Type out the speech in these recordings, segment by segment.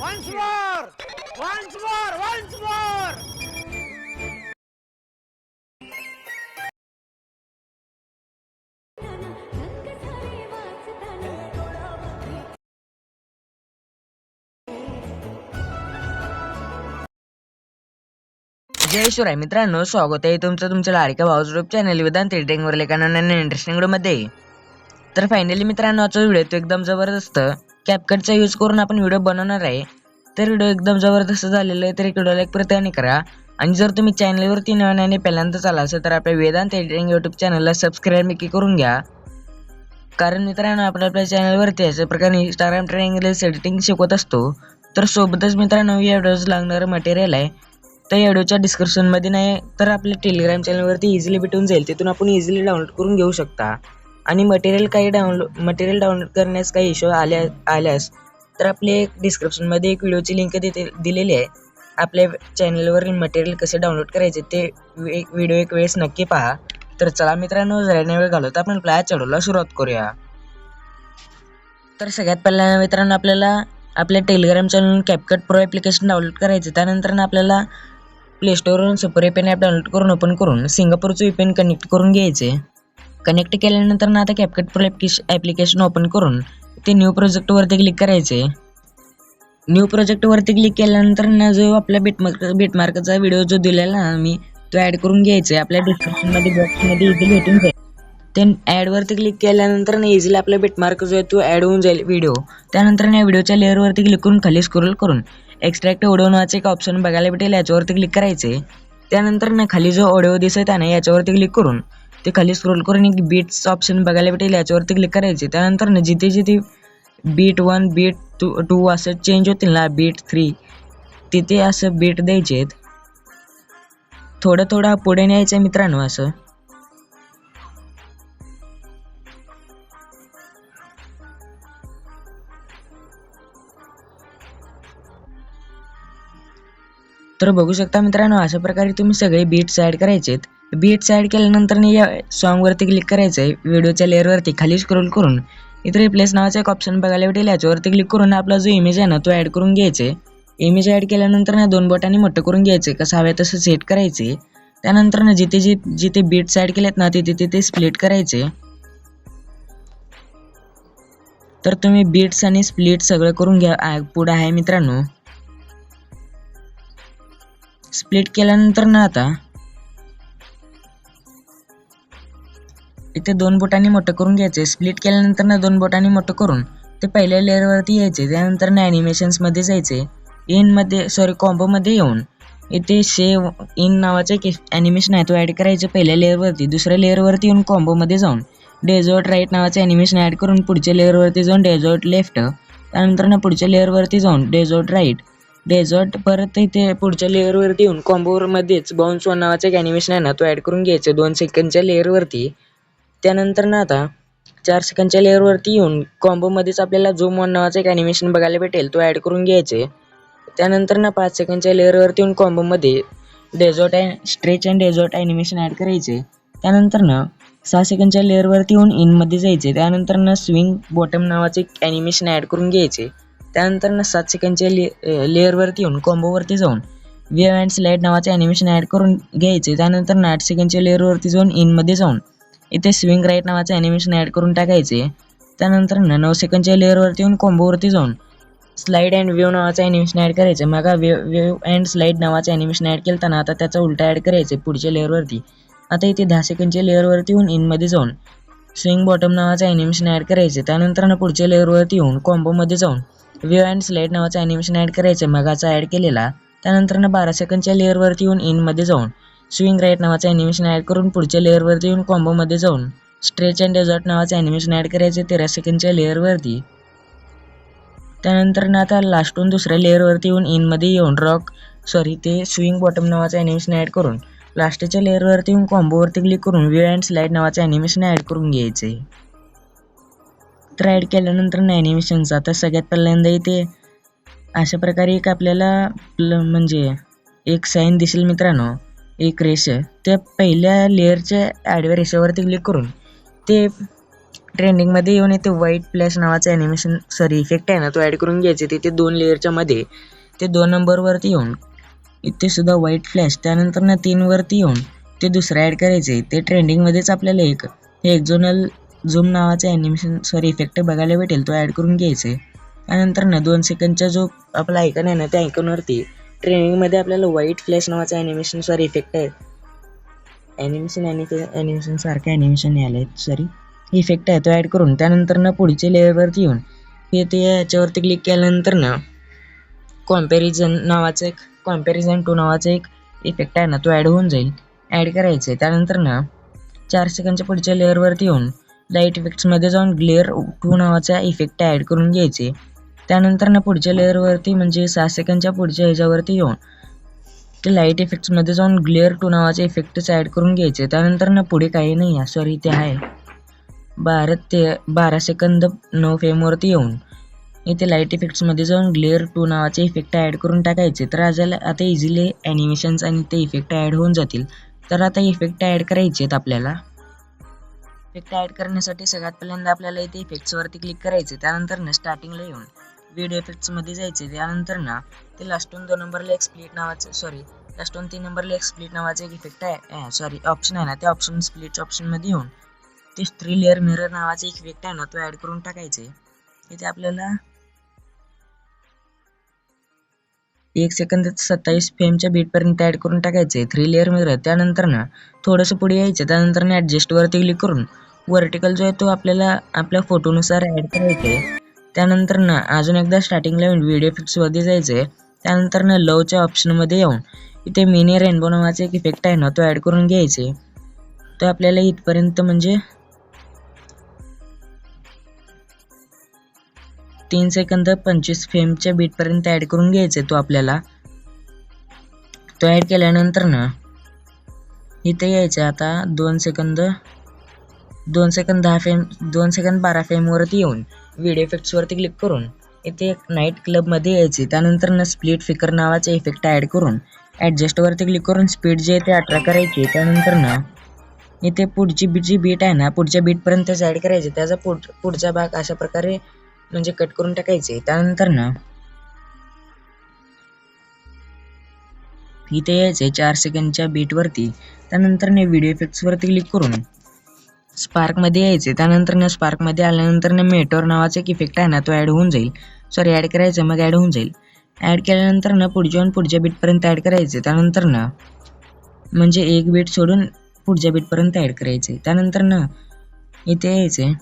Once more once more once more जय शिवराय मित्रांनो स्वागत आहे तुमचं तुमच्या लाडक्या भाऊ चॅनल विधान एडिटिंगवर एका इंटरेस्टिंग व्हिडिओमध्ये तर फायनली मित्रांनो आजचा व्हिडिओ तो एकदम जबरदस्त. कॅपकटचा यूज करून आपण व्हिडिओ बनवणार आहे. तर व्हिडिओ एकदम जबरदस्त झालेला आहे तर एक व्हिडिओला एक प्रत्येकाने करा. आणि जर तुम्ही चॅनलवरती नव्याने पहिल्यांदाच आला असेल तर आपल्या वेदांत एडिटिंग यूट्यूब चॅनलला सबस्क्राईब नक्की करून घ्या. कारण मित्रांनो आपण आपल्या चॅनलवरती अशा प्रकारे इंस्टाग्राम ट्रेनिंग एडिटिंग शिकवत असतो. तर सोबतच मित्रांनो या व्हिडिओज लागणारं मटेरियल आहे. तर या व्हिडिओच्या डिस्क्रिप्शनमध्ये नाही तर आपल्या टेलिग्राम चॅनलवरती इझिली भेटून जाईल. तिथून आपण इझिली डाउनलोड करून घेऊ शकता. आणि मटेरियल काही डाउनलोड मटेरियल डाउनलोड करण्यास काही इश्यू आल्या आल्यास तर आपले एक डिस्क्रिप्शनमध्ये एक व्हिडिओची लिंक देते दिलेली आहे. आपल्या चॅनलवरील मटेरियल कसे डाउनलोड करायचे ते एक व्हिडिओ एक वेळेस नक्की पहा. तर चला मित्रांनो जरा वेळ घालवत. आपण आपल्या चढवला सुरुवात करूया. तर सगळ्यात पहिल्यांदा मित्रांनो आपल्याला आपल्या Telegram channel CapCut pro application download करायचं. त्यानंतर आपल्याला प्ले सुपर एपेन ॲप डाउनलोड करून ओपन करून सिंगापूरचं VPN कनेक्ट करून घ्यायचे. कनेक्ट केल्यानंतर ना आता कॅपकट प्रो ॲप्लिकेशन ओपन करून ते न्यू प्रोजेक्टवरती क्लिक करायचे. न्यू प्रोजेक्टवरती क्लिक केल्यानंतर ना जो आपला बिटमार्क बिटमार्कचा व्हिडिओ जो दिलेला ना मी तो ॲड करून घ्यायचा. आहे आपल्या डिस्क्रिप्शनमध्ये बॉक्समध्ये इझिली भेटून जाईल. ते ॲडवरती क्लिक केल्यानंतर ना इझिली आपला बिटमार्क जो आहे तो ॲड होऊन जाईल व्हिडिओ त्यानंतर ना व्हिडिओच्या लेअरवरती क्लिक करून खाली स्क्रोल करून एक्स्ट्रॅक्ट ओडिओ नावाचे एक ऑप्शन बघायला भेटेल याच्यावरती क्लिक करायचे. त्यानंतर ना खाली जो ऑडिओ दिसत आहे ना याच्यावरती क्लिक करून ते खाली स्क्रोल करून एक बीट्स ऑप्शन बघायला भेटेल याच्यावरती क्लिक करायचे. त्यानंतर ना जिथे जिथे beat one beat two two असं चेंज होतील ना बीट थ्री तिथे असं बीट द्यायचे आहेत. थोडं थोडं पुढे न्यायचं आहे मित्रांनो असं. तर बघू शकता मित्रांनो अशा प्रकारे तुम्ही सगळे बीट्स ॲड करायचे आहेत बीट्स ॲड केल्यानंतर ना या सॉन्गवरती क्लिक करायचं आहे व्हिडिओच्या लेअरवरती खाली स्क्रोल करून इथे रिप्लेस नावाचा एक ऑप्शन बघायला भेटेल. याच्यावरती क्लिक करून आपला जो इमेज आहे ना तो ॲड करून घ्यायचे इमेज ॲड केल्यानंतर ना दोन बोटांनी मोठं करून घ्यायचे कसं हवं तसं सेट करायचे त्यानंतर ना जिथे जि जिथे बीट्स ॲड केलेत ना तिथे तिथे स्प्लिट करायचे तर तुम्ही बीट्स आणि स्प्लिट सगळं करून घ्या. पुढं आहे मित्रांनो. स्प्लिट केल्यानंतर ना आता इथे दोन बोटांनी मोठं करून घ्यायचे स्प्लिट केल्यानंतर ना दोन बोटांनी मोठं करून ते पहिल्या लेअरवरती यायचे त्यानंतर ना ॲनिमेशन्समध्ये जायचे इनमध्ये सॉरी कॉम्बोमध्ये येऊन. इथे सेव इन नावाचं एक ॲनिमेशन आहे. तो ॲड करायचं पहिल्या लेअरवरती दुसऱ्या लेअरवरती येऊन कॉम्बोमध्ये जाऊन. डेझॉर्ट राईट नावाचं ॲनिमेशन ॲड करून पुढच्या लेअरवरती जाऊन डेझॉर्ट लेफ्ट त्यानंतर ना पुढच्या लेअरवरती जाऊन डेझॉर्ट राईट डेझर्ट परत इथे पुढच्या लेअरवरती येऊन कॉम्बोवरमध्येच बाउन्स वन नावाचं एक ॲनिमेशन आहे ना तो ॲड करून घ्यायचं दोन सेकंडच्या लेअरवरती त्यानंतर ना आता चार सेकंडच्या लेअरवरती येऊन कॉम्बोमध्येच आपल्याला झूम वन नावाचं एक ॲनिमेशन बघायला भेटेल तो ॲड करून घ्यायचे. त्यानंतर ना पाच सेकंडच्या लेअरवरती येऊन कॉम्बोमध्ये distort and stretch and distort animation add करायचे. त्यानंतर ना सहा सेकंडच्या लेअरवरती येऊन इनमध्ये जायचे. त्यानंतर ना स्विंग बॉटम नावाचे एक ॲनिमेशन ॲड करून घ्यायचे. त्यानंतर ना सात सेकंडच्या ले लेअरवरती येऊन कॉम्बोवरती जाऊन वेव अँड स्लाईड नावाचे ॲनिमेशन ॲड करून घ्यायचे. त्यानंतर ना आठ सेकंडच्या लेअरवरती जाऊन इनमध्ये जाऊन इथे स्विंग राईट नावाचं ॲनिमेशन ॲड करून टाकायचे. त्यानंतर ना नऊ सेकंडच्या लेअरवरती येऊन कॉम्बोवरती जाऊन स्लाईड अँड वेव नावाचं ॲनिमेशन ॲड करायचं. मग वेव वेव अँड स्लाईड नावाचं ॲनिमेशन ॲड केलं आता त्याचा उलटा ॲड करायचं पुढच्या लेअरवरती आता इथे दहा सेकंडच्या लेअरवरती येऊन इनमध्ये जाऊन स्विंग बॉटम नावाचं ॲनिमेशन ॲड करायचं. त्यानंतर ना पुढच्या लेअरवरती येऊन कॉम्बोमध्ये जाऊन वेव अँड स्लाईड नावाचं ॲनिमेशन ॲड करायचं. मगाचा ॲड केलेला. त्यानंतर ना बारा सेकंडच्या लेअरवरती येऊन इनमध्ये जाऊन स्विंग राईट नावाचं ॲनिमेशन ॲड करून पुढच्या लेअरवरती येऊन कॉम्बोमध्ये जाऊन स्ट्रेच अँड डेझॉर्ट नावाचं ॲनिमेशन ॲड करायचे तेरा सेकंडच्या लेअरवरती त्यानंतर ना आता लास्टून दुसऱ्या लेअरवरती येऊन इनमध्ये येऊन रॉक सॉरी ते स्विंग बॉटम नावाचं ॲनिमेशन ॲड करून लास्टच्या लेअरवरती येऊन कॉम्बोवरती क्लिक करून वेव अँड स्लाईड नावाचं ॲनिमेशन ॲड करून घ्यायचे. तर ॲड केल्यानंतर ना ॲनिमेशनचं आता सगळ्यात पहिल्यांदा इथे अशा प्रकारे एक आपल्याला म्हणजे एक साईन दिसेल मित्रांनो. एक रेष त्या पहिल्या लेअरच्या ॲडव्या रेषेवरती क्लिक करून ते ट्रेंडिंगमध्ये येऊन येते व्हाईट फ्लॅश नावाचं ॲनिमेशन सॉरी इफेक्ट आहे ना तो ॲड करून घ्यायचे. तिथे दोन लेअरच्या मध्ये ते दोन नंबरवरती येऊन इथे सुद्धा व्हाईट फ्लॅश त्यानंतर ना तीनवरती येऊन ते दुसरं ॲड करायचे ते ट्रेंडिंगमध्येच आपल्याला एक हे एक्झोनल झूम नावाचं ॲनिमेशन सॉरी इफेक्ट बघायला भेटेल तो ॲड करून घ्यायचे त्यानंतर ना दोन सेकंडचा जो आपला आयकन आहे ना त्या आयकनवरती ट्रेनिंगमध्ये आपल्याला व्हाईट फ्लॅश नावाचं ॲनिमेशन सॉरी इफेक्ट आहे ॲनिमेशन ॲनिमेशन सारखं ॲनिमेशन आलं सॉरी इफेक्ट आहे तो ॲड करून. त्यानंतर ना पुढच्या लेअरवरती येऊन हे ते याच्यावरती क्लिक केल्यानंतर ना कॉम्पॅरिझन नावाचं एक कॉम्पॅरिझन टू नावाचा एक इफेक्ट आहे ना तो ॲड होऊन जाईल. ॲड करायचं आहे त्यानंतर ना चार सेकंडच्या पुढच्या लेअरवरती येऊन लाइट इफेक्ट्समध्ये जाऊन ग्लेअर टू नावाचा इफेक्ट ॲड करून घ्यायचे त्यानंतर ना पुढच्या लेअरवरती म्हणजे सहा सेकंडच्या पुढच्या ह्याच्यावरती येऊन ते लाइट इफेक्ट्समध्ये जाऊन ग्लेअर टू नावाचे इफेक्टच ॲड करून घ्यायचे. त्यानंतर ना पुढे काही नाही आहे. सॉरी ते आहे. बारा ते बारा सेकंद नऊ फेमवरती येऊन इथे लाइट इफेक्ट्समध्ये जाऊन ग्लेअर टू नावाचे इफेक्ट ॲड करून टाकायचे. तर आजाला आता इझिली ॲनिमेशन्स आणि ते इफेक्ट ॲड होऊन जातील. तर आता इफेक्ट ॲड करायचे आहेत आपल्याला. इफेक्ट ॲड करण्यासाठी सगळ्यात पहिल्यांदा आपल्याला इथे इफेक्ट्सवरती क्लिक करायचे. त्यानंतर ना स्टार्टिंगला येऊन व्हिडिओ इफेक्ट्समध्ये जायचे त्यानंतर ना ते लास्टून दोन नंबरला एक स्प्लिट नावाचं सॉरी लास्टून तीन नंबरला एक स्प्लिट नावाचं एक इफेक्ट आहे. सॉरी ऑप्शन आहे ना त्या ऑप्शन स्प्लिटच्या ऑप्शनमध्ये येऊन ते थ्री लेअर मिरर नावाचा एक इफेक्ट आहे ना तो ॲड करून टाकायचे इथे आपल्याला एक सेकंद सत्तावीस फेमच्या बीटपर्यंत ॲड करून टाकायचे थ्री लेअर मिरर त्यानंतर ना थोडंसं पुढे यायचं त्यानंतर ना ॲडजस्टवरती क्लिक करून वर्टिकल जो आहे तो आपल्याला आपल्या फोटोनुसार ॲड करायचे त्यानंतर ना अजून एकदा स्टार्टिंगला येऊन व्हिडिओ फिक्सवरती जायचं आहे त्यानंतर ना लवच्या ऑप्शनमध्ये येऊन इथे मिनी रेनबो नावाचा एक इफेक्ट आहे ना तो ॲड करून घ्यायचे तो आपल्याला इथपर्यंत म्हणजे तीन सेकंद पंचवीस फेमच्या बीटपर्यंत ॲड करून घ्यायचे तो आपल्याला. तो ॲड केल्यानंतर ना इथे यायचं आता दोन सेकंद दोन सेकंद दहा फेम दोन सेकंद बारा फेमवरती येऊन व्हिडिओ इफेक्ट्सवरती क्लिक करून इथे एक नाईट क्लबमध्ये यायचे. त्यानंतर स्प्लिट फिकर नावाचा इफेक्ट ॲड करून ॲडजस्टवरती क्लिक करून स्पीड जे आहे ते अठरा करायची. त्यानंतर ना इथे पुढची बी जी बीट आहे ना पुढच्या बीटपर्यंतच ॲड करायचे. त्याचा पुढ पुढचा भाग अशा प्रकारे म्हणजे कट करून टाकायचे. त्यानंतर ना इथे यायचे चार सेकंडच्या बीटवरती त्यानंतर व्हिडिओ इफेक्ट्सवरती क्लिक करून स्पार्कमध्ये यायचे. त्यानंतर ना स्पार्कमध्ये आल्यानंतर ना मेटोर नावाचा एक इफेक्ट आहे ना तो ॲड होऊन जाईल. सॉरी ॲड करायचं मग ॲड होऊन जाईल. ॲड केल्यानंतर ना पुढच्या पुढच्या बीटपर्यंत ॲड करायचे. त्यानंतर ना म्हणजे एक बीट सोडून पुढच्या बीटपर्यंत ॲड करायचे. त्यानंतर ना इथे यायचे.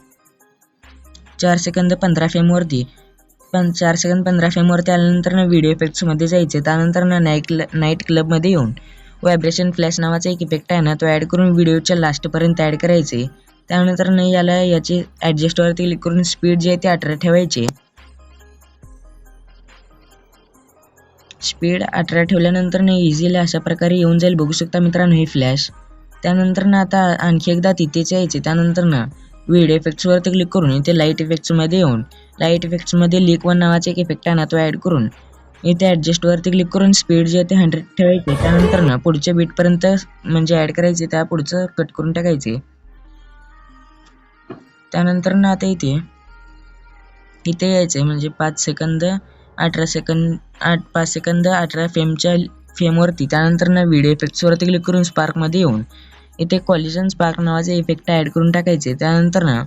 चार सेकंद पंधरा फेमवरती पण चार सेकंद पंधरा फेमवरती आल्यानंतर ना व्हिडिओ इफेक्ट्समध्ये जायचे. त्यानंतर ना नाईट क्ल नाईट क्लबमध्ये येऊन. व्हायब्रेशन फ्लॅश नावाचा एक इफेक्ट आहे ना तो ॲड करून व्हिडिओच्या लास्टपर्यंत ॲड करायचे. त्यानंतर नाही याला याची ॲडजस्टवरती क्लिक करून स्पीड जे आहे ती अठरा ठेवायचे. स्पीड अठरा ठेवल्यानंतर नाही इझिली अशा प्रकारे येऊन जाईल. बघू शकता मित्रांनो हे फ्लॅश त्यानंतर ना आता आणखी एकदा तिथेच यायचे. त्यानंतर ना व्हिडिओ इफेक्ट्सवरती क्लिक करून इथे लाइट इफेक्ट्समध्ये येऊन लाइट इफेक्ट्समध्ये लीक वन नावाचा एक इफेक्ट आहे ना तो ॲड करून इथे ॲडजस्टवरती क्लिक करून स्पीड जे आहे ते हंड्रेड ठेवायचे. त्यानंतर ना पुढच्या बीटपर्यंत म्हणजे ॲड करायचे त्या पुढचं कट करून टाकायचे. त्यानंतर ना आता इथे इथे यायचं म्हणजे पाच सेकंद अठरा सेकंद आठ पाच सेकंद अठरा फेमच्या फेमवरती त्यानंतर ना व्हिडिओ इफेक्ट्सवरती क्लिक करून स्पार्कमध्ये येऊन इथे कॉलिजन स्पार्क नावाचे इफेक्ट ॲड करून टाकायचे. त्यानंतर ना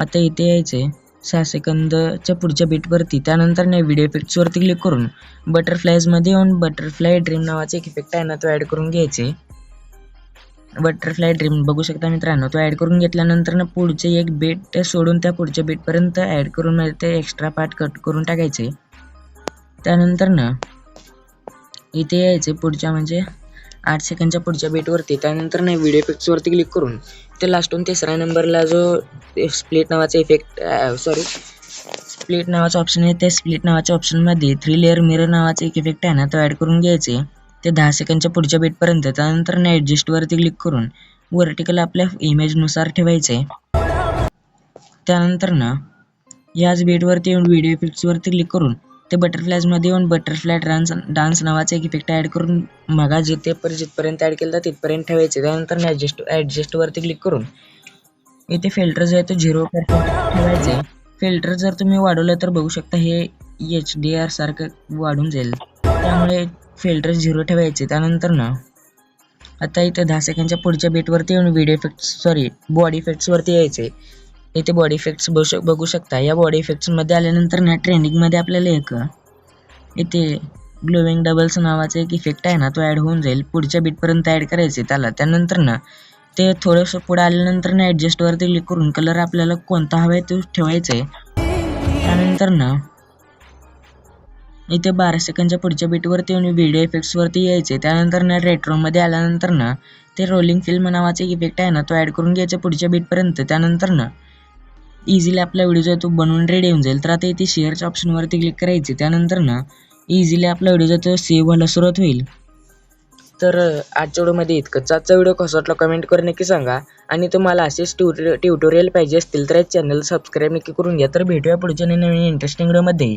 आता इथे यायचे सहा सेकंदच्या पुढच्या बीटवरती त्यानंतर ना व्हिडिओ इफेक्ट्सवरती क्लिक करून. बटरफ्लायजमध्ये येऊन बटरफ्लाय ड्रीम नावाचा एक इफेक्ट आहे ना तो ॲड करून घ्यायचे. बटरफ्लाय ड्रीम बघू शकता मित्रांनो तो ॲड करून घेतल्यानंतर ना पुढचे एक बीट सोडून त्या पुढच्या बीटपर्यंत ॲड करून म्हणजे ते एक्स्ट्रा पार्ट कट करून टाकायचे. त्यानंतर ना इथे यायचे पुढच्या म्हणजे आठ सेकंडच्या पुढच्या बीटवरती त्यानंतर नाही व्हिडिओ इफेक्ट्सवरती क्लिक करून ते लास्टून तिसऱ्या नंबरला जो स्प्लिट नावाचा इफेक्ट सॉरी स्प्लिट नावाचा ऑप्शन आहे त्या स्प्लिट नावाच्या ऑप्शनमध्ये थ्री लेअर मिरर नावाचा एक इफेक्ट आहे ना तो ॲड करून घ्यायचे. ते दहा सेकंडच्या पुढच्या बीटपर्यंत त्यानंतर ना ॲडजस्टवरती क्लिक करून वर्टिकल आपल्या इमेजनुसार ठेवायचे. त्यानंतर ना याच बीटवरती येऊन व्हिडिओ इफेक्ट्सवरती क्लिक करून ते बटरफ्लायजमध्ये येऊन बटरफ्लाय डान्स डान्स नावाचा एक इफेक्ट ॲड करून मगा जिथे पर जिथपर्यंत ॲड केलं तिथपर्यंत ठेवायचे. त्यानंतर ॲडजस्ट ॲडजस्टवरती क्लिक करून इथे फिल्टर जो आहे तो झिरो ठेवायचा. फिल्टर जर तुम्ही वाढवलं तर बघू शकता हे एच डी आर सारखं वाढून जाईल. त्यामुळे फिल्टर झिरो ठेवायचे. त्यानंतर ना आता इथे दहा सेकंडच्या पुढच्या बीटवरती येऊन व्हिडिओ इफेक्ट्स सॉरी बॉडी इफेक्ट्सवरती यायचे. इथे बॉडी इफेक्ट्स बघू शक बघू शकता. या बॉडी इफेक्ट्समध्ये आल्यानंतर ना ट्रेनिंगमध्ये आपल्याला एक इथे ग्लोविंग डबल्स नावाचा एक इफेक्ट आहे ना तो ॲड होऊन जाईल. पुढच्या बीटपर्यंत ॲड करायचे त्याला. त्यानंतर ना ते थोडंसं पुढे आल्यानंतर ना ॲडजस्टवरती क्लिक करून कलर आपल्याला कोणता हवा आहे तो ठेवायचा आहे. त्यानंतर ना इथे बारा सेकंडच्या पुढच्या बीटवरती येऊन व्हिडिओ इफेक्ट्सवरती यायचे. त्यानंतर ना रेट्रोमध्ये आल्यानंतर ना ते रोलिंग फिल्म नावाचा एक इफेक्ट आहे ना तो ॲड करून घ्यायचा पुढच्या बीटपर्यंत त्यानंतर ना इझिली आपला व्हिडिओ जो आहे तो बनवून रेडी होऊन जाईल. तर आता इथे शेअरच्या ऑप्शनवरती क्लिक करायचे. त्यानंतर ना इझिली आपला व्हिडिओ जो आहे तो सेव्ह व्हायला सुरुवात होईल. तर आजच्या व्हिडिओमध्ये इतकंच. आजचा व्हिडिओ कसा वाटला कमेंट करून नक्की सांगा. आणि तुम्हाला असेच ट्युटो ट्युटोरियल पाहिजे असतील तर चॅनल सबस्क्राईब नक्की करून घ्या. तर भेटूया पुढच्या नवीन इंटरेस्टिंग व्हिडिओमध्ये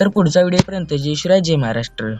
तर पुढच्या व्हिडिओपर्यंत जय शिवराय जय महाराष्ट्र.